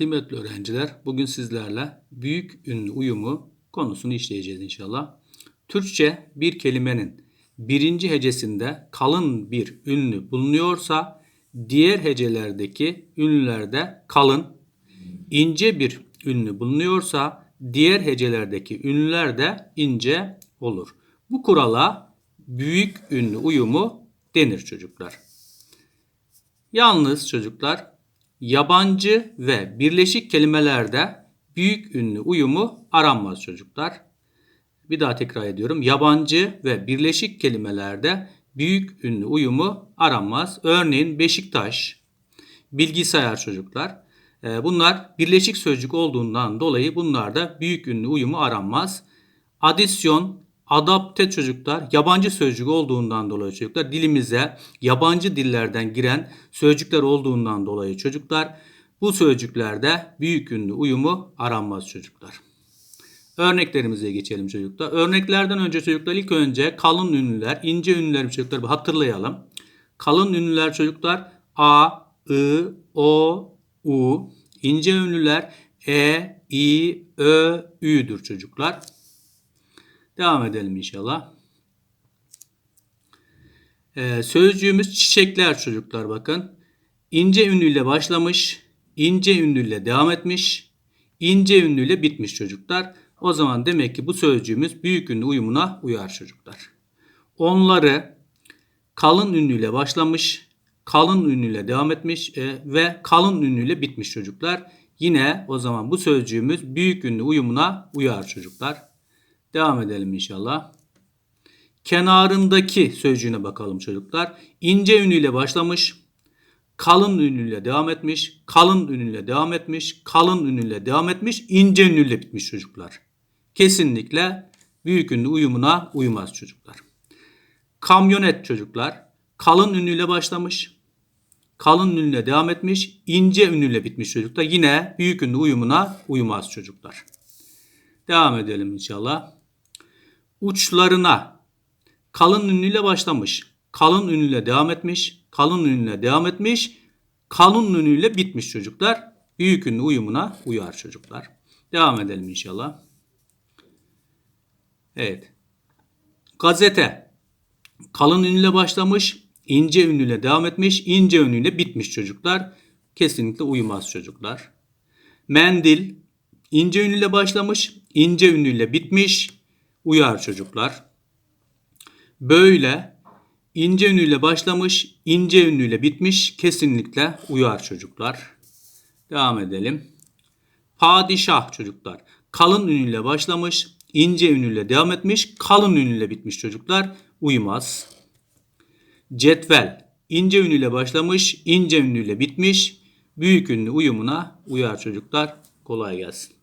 Kıymetli öğrenciler, bugün sizlerle büyük ünlü uyumu konusunu işleyeceğiz inşallah. Türkçe bir kelimenin birinci hecesinde kalın bir ünlü bulunuyorsa diğer hecelerdeki ünlülerde kalın, ince bir ünlü bulunuyorsa diğer hecelerdeki ünlüler de ince olur. Bu kurala büyük ünlü uyumu denir çocuklar. Yalnız çocuklar yabancı ve birleşik kelimelerde büyük ünlü uyumu aranmaz çocuklar. Bir daha tekrar ediyorum. Yabancı ve birleşik kelimelerde büyük ünlü uyumu aranmaz. Örneğin Beşiktaş, bilgisayar çocuklar. Ee, Bunlar birleşik sözcük olduğundan dolayı bunlarda büyük ünlü uyumu aranmaz. Adisyon, adapte çocuklar yabancı sözcük olduğundan dolayı çocuklar dilimize yabancı dillerden giren sözcükler olduğundan dolayı çocuklar bu sözcüklerde büyük ünlü uyumu aranmaz çocuklar. Örneklerimize geçelim çocuklar. Örneklerden önce çocuklar ilk önce kalın ünlüler, ince ünlüler çocuklar bir hatırlayalım. Kalın ünlüler çocuklar A, I, O, U. İnce ünlüler E, I, Ö, Ü'dür çocuklar. Devam edelim inşallah. Ee, sözcüğümüz çiçekler çocuklar bakın. İnce ünlüyle başlamış, ince ünlüyle devam etmiş, ince ünlüyle bitmiş çocuklar. O zaman demek ki bu sözcüğümüz büyük ünlü uyumuna uyar çocuklar. Onları kalın ünlüyle başlamış, kalın ünlüyle devam etmiş e, ve kalın ünlüyle bitmiş çocuklar. Yine o zaman bu sözcüğümüz büyük ünlü uyumuna uyar çocuklar. Devam edelim inşallah. Kenarındaki sözcüğüne bakalım çocuklar. İnce ünlüyle başlamış, kalın ünlüyle devam etmiş, kalın ünlüyle devam etmiş, kalın ünlüyle devam etmiş, ince ünlüyle bitmiş çocuklar. Kesinlikle büyük ünlü uyumuna uymaz çocuklar. Kamyonet çocuklar kalın ünlüyle başlamış, kalın ünlüyle devam etmiş, ince ünlüyle bitmiş çocuklar. Yine büyük ünlü uyumuna uymaz çocuklar. Devam edelim inşallah. Uçlarına kalın ünlüyle başlamış, kalın ünlüyle devam etmiş, kalın ünlüyle devam etmiş, kalın ünlüyle bitmiş çocuklar. Büyük ünlü uyumuna uyar çocuklar. Devam edelim inşallah. Evet. Gazete. Kalın ünlüyle başlamış, ince ünlüyle devam etmiş, ince ünlüyle bitmiş çocuklar. Kesinlikle uyumaz çocuklar. Mendil. ince ünlüyle başlamış, ince ünlüyle bitmiş. Uyar çocuklar. Böyle ince ünlüyle başlamış, ince ünlüyle bitmiş. Kesinlikle uyar çocuklar. Devam edelim. Padişah çocuklar. Kalın ünlüyle başlamış, ince ünlüyle devam etmiş, kalın ünlüyle bitmiş çocuklar. Uymaz. Cetvel. ince ünlüyle başlamış, ince ünlüyle bitmiş. Büyük ünlü uyumuna uyar çocuklar. Kolay gelsin.